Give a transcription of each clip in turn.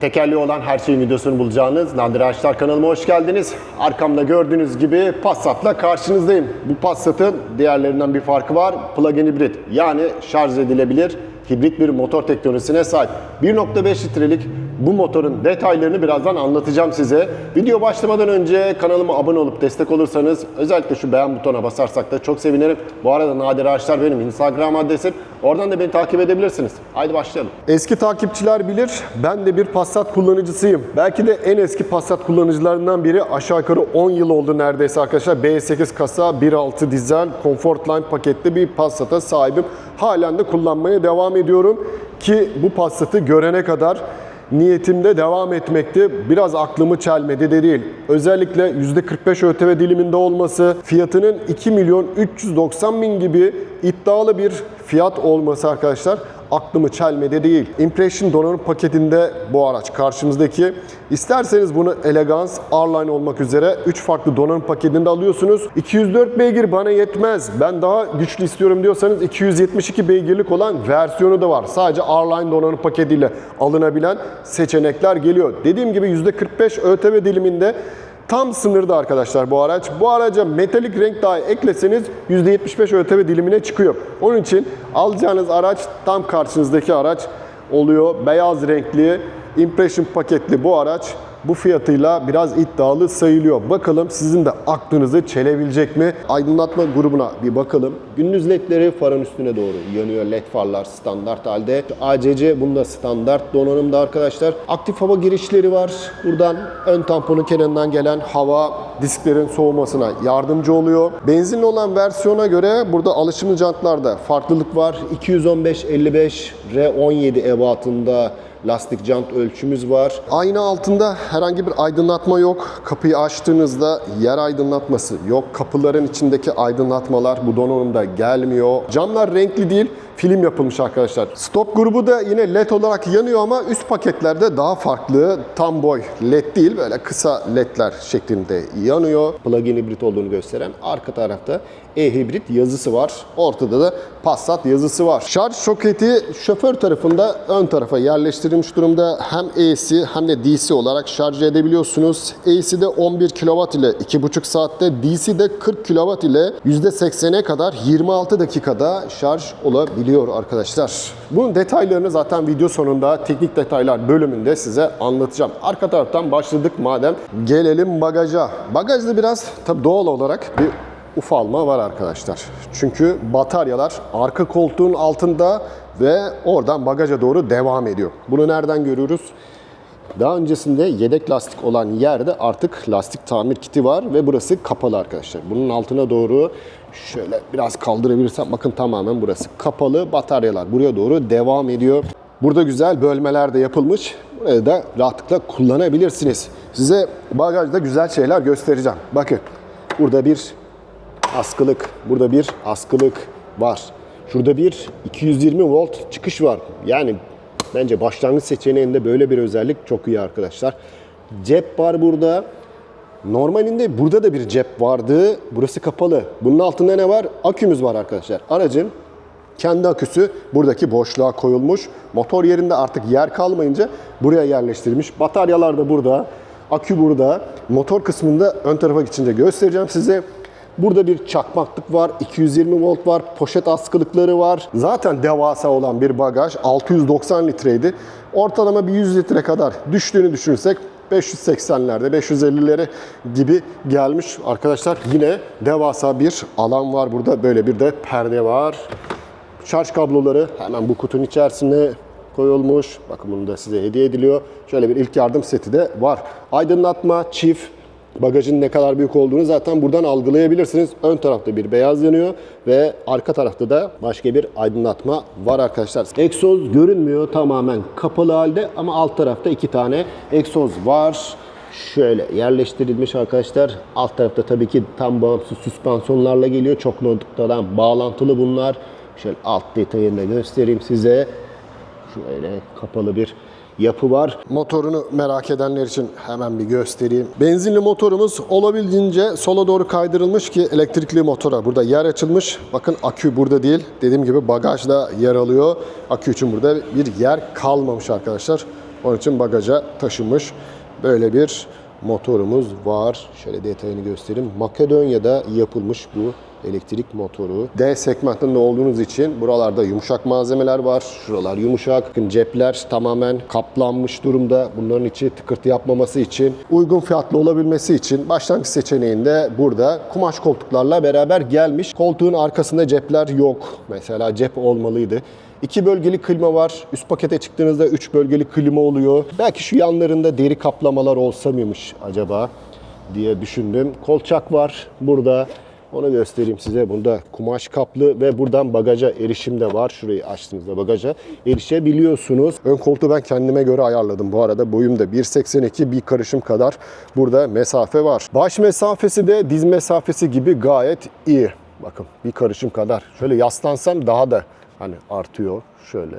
Tekerli olan her şeyin videosunu bulacağınız Nadir Ağaçlar kanalıma hoş geldiniz. Arkamda gördüğünüz gibi Passat'la karşınızdayım. Bu Passat'ın diğerlerinden bir farkı var. Plug-in hibrit yani şarj edilebilir hibrit bir motor teknolojisine sahip. 1.5 litrelik bu motorun detaylarını birazdan anlatacağım size. Video başlamadan önce kanalıma abone olup destek olursanız özellikle şu beğen butonuna basarsak da çok sevinirim. Bu arada Nadir Ağaçlar benim Instagram adresim. Oradan da beni takip edebilirsiniz. Haydi başlayalım. Eski takipçiler bilir ben de bir Passat kullanıcısıyım. Belki de en eski Passat kullanıcılarından biri aşağı yukarı 10 yıl oldu neredeyse arkadaşlar. B8 kasa 1.6 dizel Comfortline paketli bir Passat'a sahibim. Halen de kullanmaya devam ediyorum ki bu Passat'ı görene kadar niyetimde devam etmekti. Biraz aklımı çelmedi de değil. Özellikle %45 ÖTV diliminde olması, fiyatının 2 milyon 390 bin gibi iddialı bir fiyat olması arkadaşlar aklımı çelmedi değil. Impression donanım paketinde bu araç karşımızdaki. İsterseniz bunu Elegance, R-Line olmak üzere 3 farklı donanım paketinde alıyorsunuz. 204 beygir bana yetmez. Ben daha güçlü istiyorum diyorsanız 272 beygirlik olan versiyonu da var. Sadece R-Line donanım paketiyle alınabilen seçenekler geliyor. Dediğim gibi %45 ÖTV diliminde Tam sınırda arkadaşlar bu araç. Bu araca metalik renk dahi ekleseniz %75 ÖTV dilimine çıkıyor. Onun için alacağınız araç tam karşınızdaki araç oluyor. Beyaz renkli, impression paketli bu araç bu fiyatıyla biraz iddialı sayılıyor. Bakalım sizin de aklınızı çelebilecek mi? Aydınlatma grubuna bir bakalım. Gündüz ledleri farın üstüne doğru yanıyor. Led farlar standart halde. ACC bunda standart donanımda arkadaşlar. Aktif hava girişleri var. Buradan ön tamponun kenarından gelen hava disklerin soğumasına yardımcı oluyor. Benzinli olan versiyona göre burada alışımlı jantlarda farklılık var. 215-55 R17 ebatında lastik jant ölçümüz var. Ayna altında herhangi bir aydınlatma yok. Kapıyı açtığınızda yer aydınlatması yok. Kapıların içindeki aydınlatmalar bu donanımda gelmiyor. Camlar renkli değil, film yapılmış arkadaşlar. Stop grubu da yine led olarak yanıyor ama üst paketlerde daha farklı. Tam boy led değil, böyle kısa ledler şeklinde yanıyor. Plug-in hibrit olduğunu gösteren arka tarafta e-hibrit yazısı var. Ortada da Passat yazısı var. Şarj soketi şoför tarafında ön tarafa yerleştirilmiş durumda. Hem AC hem de DC olarak şarj edebiliyorsunuz. AC'de 11 kW ile 2,5 saatte, DC'de 40 kW ile %80'e kadar 26 dakikada şarj olabiliyor arkadaşlar. Bunun detaylarını zaten video sonunda teknik detaylar bölümünde size anlatacağım. Arka taraftan başladık madem. Gelelim bagaja. Bagajda biraz tabi doğal olarak bir ufalma var arkadaşlar. Çünkü bataryalar arka koltuğun altında ve oradan bagaja doğru devam ediyor. Bunu nereden görüyoruz? Daha öncesinde yedek lastik olan yerde artık lastik tamir kiti var ve burası kapalı arkadaşlar. Bunun altına doğru şöyle biraz kaldırabilirsem bakın tamamen burası kapalı. Bataryalar buraya doğru devam ediyor. Burada güzel bölmeler de yapılmış. Burayı da rahatlıkla kullanabilirsiniz. Size bagajda güzel şeyler göstereceğim. Bakın burada bir askılık. Burada bir askılık var. Şurada bir 220 volt çıkış var. Yani bence başlangıç seçeneğinde böyle bir özellik çok iyi arkadaşlar. Cep var burada. Normalinde burada da bir cep vardı. Burası kapalı. Bunun altında ne var? Akümüz var arkadaşlar. Aracın kendi aküsü buradaki boşluğa koyulmuş. Motor yerinde artık yer kalmayınca buraya yerleştirilmiş. Bataryalar da burada. Akü burada. Motor kısmında ön tarafa geçince göstereceğim size. Burada bir çakmaklık var, 220 volt var, poşet askılıkları var. Zaten devasa olan bir bagaj, 690 litreydi. Ortalama bir 100 litre kadar düştüğünü düşünürsek 580'lerde, 550'lere gibi gelmiş. Arkadaşlar yine devasa bir alan var burada. Böyle bir de perde var. Şarj kabloları hemen bu kutunun içerisine koyulmuş. Bakın bunu da size hediye ediliyor. Şöyle bir ilk yardım seti de var. Aydınlatma, çift, Bagajın ne kadar büyük olduğunu zaten buradan algılayabilirsiniz. Ön tarafta bir beyaz yanıyor ve arka tarafta da başka bir aydınlatma var arkadaşlar. Egzoz görünmüyor tamamen kapalı halde ama alt tarafta iki tane egzoz var. Şöyle yerleştirilmiş arkadaşlar. Alt tarafta tabii ki tam bağımsız süspansiyonlarla geliyor. Çok noktadan bağlantılı bunlar. Şöyle alt detayını da göstereyim size. Şöyle kapalı bir yapı var. Motorunu merak edenler için hemen bir göstereyim. Benzinli motorumuz olabildiğince sola doğru kaydırılmış ki elektrikli motora burada yer açılmış. Bakın akü burada değil. Dediğim gibi bagajda yer alıyor. Akü için burada bir yer kalmamış arkadaşlar. Onun için bagaja taşımış böyle bir motorumuz var. Şöyle detayını göstereyim. Makedonya'da yapılmış bu elektrik motoru. D segmentinde olduğunuz için buralarda yumuşak malzemeler var. Şuralar yumuşak. Bakın cepler tamamen kaplanmış durumda. Bunların içi tıkırtı yapmaması için, uygun fiyatlı olabilmesi için başlangıç seçeneğinde burada kumaş koltuklarla beraber gelmiş. Koltuğun arkasında cepler yok. Mesela cep olmalıydı. İki bölgeli klima var. Üst pakete çıktığınızda üç bölgeli klima oluyor. Belki şu yanlarında deri kaplamalar olsa mıymış acaba diye düşündüm. Kolçak var burada. Onu göstereyim size. Bunda kumaş kaplı ve buradan bagaja erişim de var. Şurayı açtığınızda bagaja erişebiliyorsunuz. Ön koltuğu ben kendime göre ayarladım. Bu arada boyum da 1.82 bir karışım kadar burada mesafe var. Baş mesafesi de diz mesafesi gibi gayet iyi. Bakın bir karışım kadar. Şöyle yaslansam daha da hani artıyor. Şöyle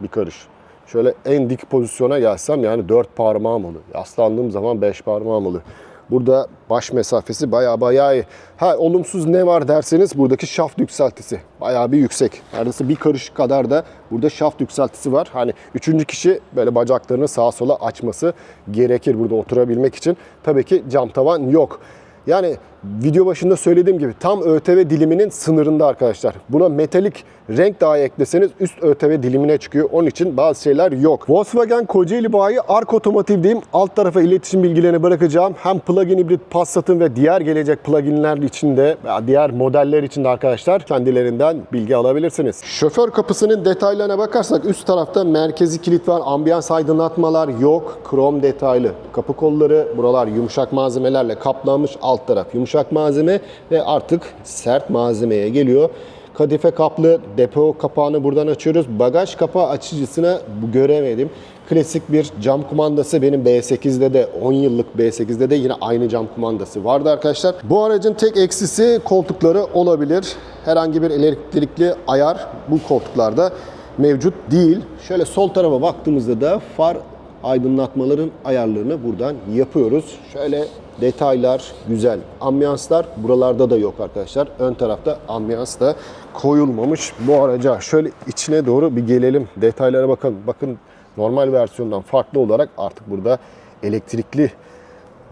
bir karış. Şöyle en dik pozisyona gelsem yani 4 parmağım oluyor. Yaslandığım zaman 5 parmağım oluyor. Burada baş mesafesi baya baya iyi. Ha olumsuz ne var derseniz buradaki şaft yükseltisi baya bir yüksek. Neredeyse bir karış kadar da burada şaft yükseltisi var. Hani üçüncü kişi böyle bacaklarını sağa sola açması gerekir burada oturabilmek için. Tabii ki cam tavan yok. Yani video başında söylediğim gibi tam ÖTV diliminin sınırında arkadaşlar. Buna metalik renk dahi ekleseniz üst ÖTV dilimine çıkıyor. Onun için bazı şeyler yok. Volkswagen Kocaeli Bayi Ark Otomotiv'deyim. Alt tarafa iletişim bilgilerini bırakacağım. Hem plug-in hibrit Passat'ın ve diğer gelecek plug-inler için de diğer modeller için de arkadaşlar kendilerinden bilgi alabilirsiniz. Şoför kapısının detaylarına bakarsak üst tarafta merkezi kilit var. Ambiyans aydınlatmalar yok. Krom detaylı. Kapı kolları buralar yumuşak malzemelerle kaplanmış. Alt taraf yumuşak malzeme ve artık sert malzemeye geliyor. Kadife kaplı depo kapağını buradan açıyoruz. Bagaj kapağı açıcısını bu göremedim. Klasik bir cam kumandası benim B8'de de 10 yıllık B8'de de yine aynı cam kumandası vardı arkadaşlar. Bu aracın tek eksisi koltukları olabilir. Herhangi bir elektrikli ayar bu koltuklarda mevcut değil. Şöyle sol tarafa baktığımızda da far aydınlatmaların ayarlarını buradan yapıyoruz. Şöyle detaylar güzel. Ambiyanslar buralarda da yok arkadaşlar. Ön tarafta ambiyans da koyulmamış bu araca. Şöyle içine doğru bir gelelim. Detaylara bakalım. Bakın normal versiyondan farklı olarak artık burada elektrikli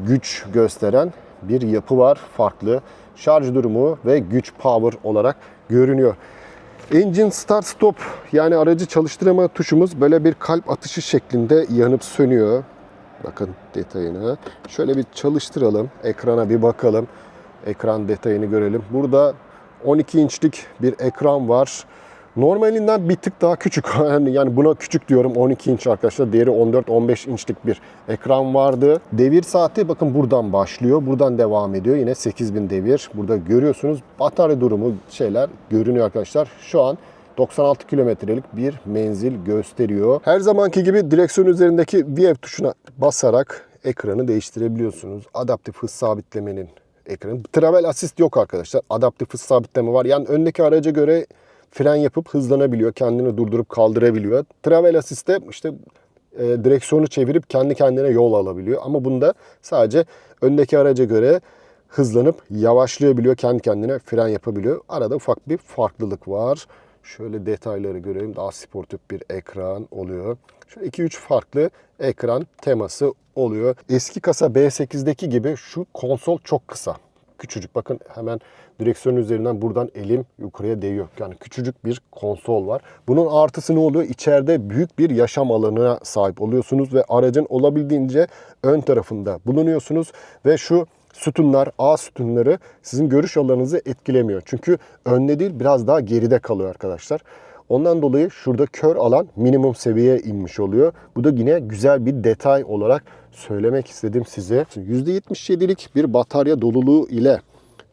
güç gösteren bir yapı var. Farklı şarj durumu ve güç power olarak görünüyor. Engine start stop yani aracı çalıştırma tuşumuz böyle bir kalp atışı şeklinde yanıp sönüyor. Bakın detayını. Şöyle bir çalıştıralım. Ekrana bir bakalım. Ekran detayını görelim. Burada 12 inçlik bir ekran var. Normalinden bir tık daha küçük. Yani, buna küçük diyorum 12 inç arkadaşlar. Değeri 14-15 inçlik bir ekran vardı. Devir saati bakın buradan başlıyor. Buradan devam ediyor. Yine 8000 devir. Burada görüyorsunuz. Batarya durumu şeyler görünüyor arkadaşlar. Şu an 96 kilometrelik bir menzil gösteriyor. Her zamanki gibi direksiyon üzerindeki VF tuşuna basarak ekranı değiştirebiliyorsunuz. Adaptif hız sabitlemenin ekranı. Travel assist yok arkadaşlar. Adaptif hız sabitleme var. Yani öndeki araca göre fren yapıp hızlanabiliyor. Kendini durdurup kaldırabiliyor. Travel assist'te işte e, direksiyonu çevirip kendi kendine yol alabiliyor. Ama bunda sadece öndeki araca göre hızlanıp yavaşlayabiliyor. Kendi kendine fren yapabiliyor. Arada ufak bir farklılık var. Şöyle detayları görelim. Daha sportif bir ekran oluyor. Şöyle 2-3 farklı ekran teması oluyor. Eski kasa B8'deki gibi şu konsol çok kısa. Küçücük. Bakın hemen direksiyon üzerinden buradan elim yukarıya değiyor. Yani küçücük bir konsol var. Bunun artısı ne oluyor? İçeride büyük bir yaşam alanına sahip oluyorsunuz ve aracın olabildiğince ön tarafında bulunuyorsunuz ve şu sütunlar, A sütunları sizin görüş alanınızı etkilemiyor. Çünkü önde değil biraz daha geride kalıyor arkadaşlar. Ondan dolayı şurada kör alan minimum seviyeye inmiş oluyor. Bu da yine güzel bir detay olarak söylemek istedim size. %77'lik bir batarya doluluğu ile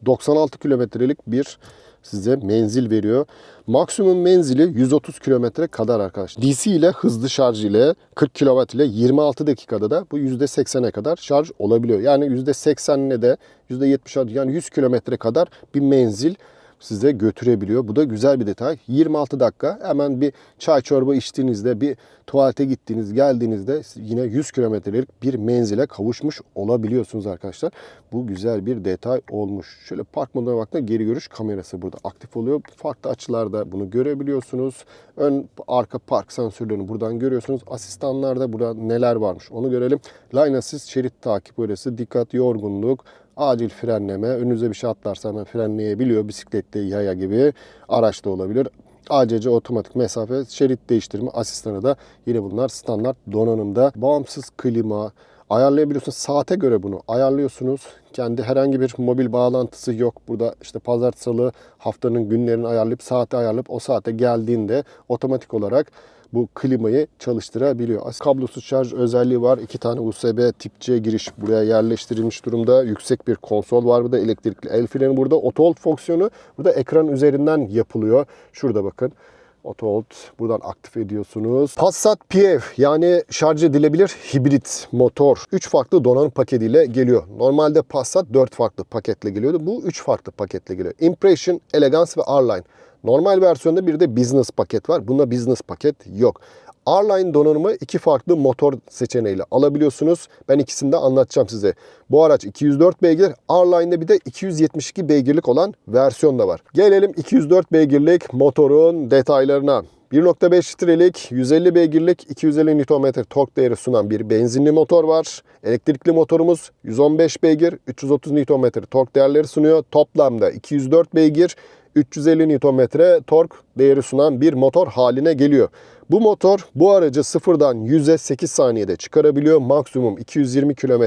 96 kilometrelik bir size menzil veriyor. Maksimum menzili 130 kilometre kadar arkadaşlar. DC ile hızlı şarj ile 40 kW ile 26 dakikada da bu %80'e kadar şarj olabiliyor. Yani %80'ine de %70 yani 100 kilometre kadar bir menzil size götürebiliyor. Bu da güzel bir detay. 26 dakika hemen bir çay çorba içtiğinizde bir tuvalete gittiğiniz geldiğinizde yine 100 kilometrelik bir menzile kavuşmuş olabiliyorsunuz arkadaşlar. Bu güzel bir detay olmuş. Şöyle park moduna baktığında geri görüş kamerası burada aktif oluyor. Farklı açılarda bunu görebiliyorsunuz. Ön arka park sensörlerini buradan görüyorsunuz. Asistanlarda burada neler varmış onu görelim. Line assist, şerit takip öylesi, dikkat, yorgunluk, acil frenleme, önünüze bir şey atlarsa hemen frenleyebiliyor. Bisiklette, yaya gibi araçta olabilir. ACC otomatik mesafe, şerit değiştirme asistanı da yine bunlar standart donanımda. Bağımsız klima, ayarlayabiliyorsunuz. Saate göre bunu ayarlıyorsunuz. Kendi herhangi bir mobil bağlantısı yok. Burada işte pazar salı haftanın günlerini ayarlayıp saate ayarlayıp o saate geldiğinde otomatik olarak bu klimayı çalıştırabiliyor. As- Kablosuz şarj özelliği var. İki tane USB tip C giriş buraya yerleştirilmiş durumda. Yüksek bir konsol var burada. Elektrikli el freni burada. Auto fonksiyonu burada ekran üzerinden yapılıyor. Şurada bakın. Auto hold buradan aktif ediyorsunuz. Passat PHEV yani şarj edilebilir hibrit motor. 3 farklı donanım paketiyle geliyor. Normalde Passat 4 farklı paketle geliyordu. Bu 3 farklı paketle geliyor. Impression, Elegance ve R-Line. Normal versiyonda bir de business paket var. Bunda business paket yok. R-Line donanımı iki farklı motor seçeneğiyle alabiliyorsunuz. Ben ikisini de anlatacağım size. Bu araç 204 beygir. R-Line'de bir de 272 beygirlik olan versiyon da var. Gelelim 204 beygirlik motorun detaylarına. 1.5 litrelik 150 beygirlik 250 Nm tork değeri sunan bir benzinli motor var. Elektrikli motorumuz 115 beygir 330 Nm tork değerleri sunuyor. Toplamda 204 beygir 350 Nm tork değeri sunan bir motor haline geliyor. Bu motor bu aracı sıfırdan 100'e 8 saniyede çıkarabiliyor. Maksimum 220 km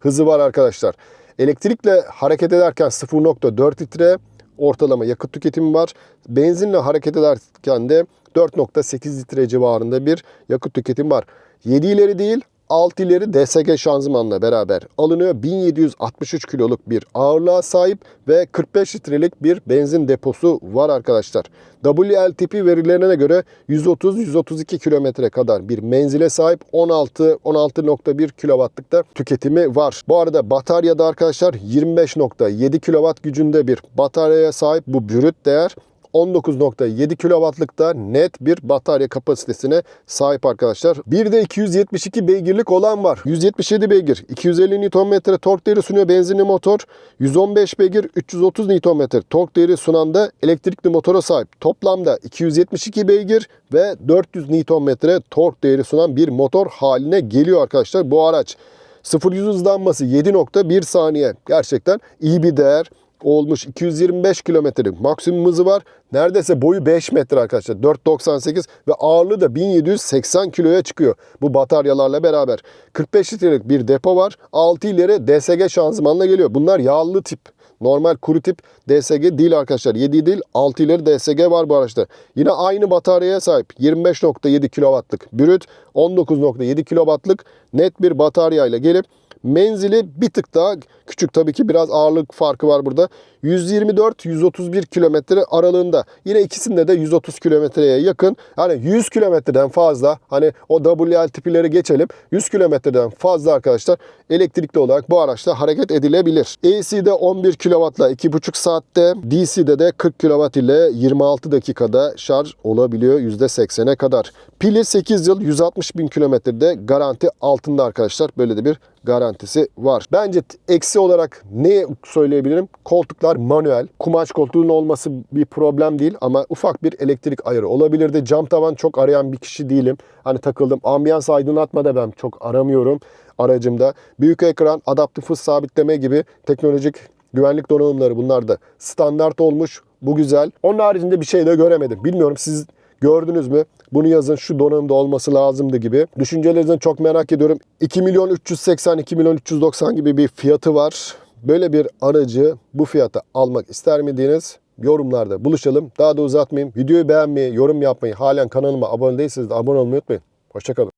hızı var arkadaşlar. Elektrikle hareket ederken 0.4 litre ortalama yakıt tüketimi var. Benzinle hareket ederken de 4.8 litre civarında bir yakıt tüketimi var. 7 ileri değil 6 ileri DSG şanzımanla beraber alınıyor. 1763 kiloluk bir ağırlığa sahip ve 45 litrelik bir benzin deposu var arkadaşlar. WLTP verilerine göre 130-132 kilometre kadar bir menzile sahip 16-16.1 kW'lıkta tüketimi var. Bu arada bataryada arkadaşlar 25.7 kW gücünde bir bataryaya sahip bu brüt değer. 19.7 kW'lıkta net bir batarya kapasitesine sahip arkadaşlar. Bir de 272 beygirlik olan var. 177 beygir, 250 Nm tork değeri sunuyor benzinli motor. 115 beygir, 330 Nm tork değeri sunan da elektrikli motora sahip. Toplamda 272 beygir ve 400 Nm tork değeri sunan bir motor haline geliyor arkadaşlar bu araç. 0-100 hızlanması 7.1 saniye. Gerçekten iyi bir değer olmuş. 225 kilometrelik maksimum hızı var. Neredeyse boyu 5 metre arkadaşlar. 4.98 ve ağırlığı da 1780 kiloya çıkıyor. Bu bataryalarla beraber. 45 litrelik bir depo var. 6 ileri DSG şanzımanla geliyor. Bunlar yağlı tip. Normal kuru tip DSG değil arkadaşlar. 7 değil 6 ileri DSG var bu araçta. Yine aynı bataryaya sahip 25.7 kW'lık brüt 19.7 kW'lık net bir bataryayla gelip Menzili bir tık daha küçük tabii ki biraz ağırlık farkı var burada. 124-131 kilometre aralığında. Yine ikisinde de 130 kilometreye yakın. Yani 100 kilometreden fazla hani o WLTP'leri geçelim. 100 kilometreden fazla arkadaşlar elektrikli olarak bu araçla hareket edilebilir. AC'de 11 kW'la 2,5 saatte, DC'de de 40 kW ile 26 dakikada şarj olabiliyor %80'e kadar. Pili 8 yıl 160 bin kilometrede garanti altında arkadaşlar. Böyle de bir garantisi var. Bence eksi olarak ne söyleyebilirim? Koltuklar manuel. Kumaş koltuğunun olması bir problem değil ama ufak bir elektrik ayarı olabilirdi. Cam tavan çok arayan bir kişi değilim. Hani takıldım. Ambiyans aydınlatma da ben çok aramıyorum aracımda. Büyük ekran, adaptif hız sabitleme gibi teknolojik güvenlik donanımları bunlar da standart olmuş. Bu güzel. Onun haricinde bir şey de göremedim. Bilmiyorum siz Gördünüz mü? Bunu yazın şu donanımda olması lazımdı gibi. Düşüncelerinizi çok merak ediyorum. 2 milyon 380, 2 milyon 390 gibi bir fiyatı var. Böyle bir aracı bu fiyata almak ister miydiniz? Yorumlarda buluşalım. Daha da uzatmayayım. Videoyu beğenmeyi, yorum yapmayı, halen kanalıma abone değilseniz de abone olmayı unutmayın. Hoşçakalın.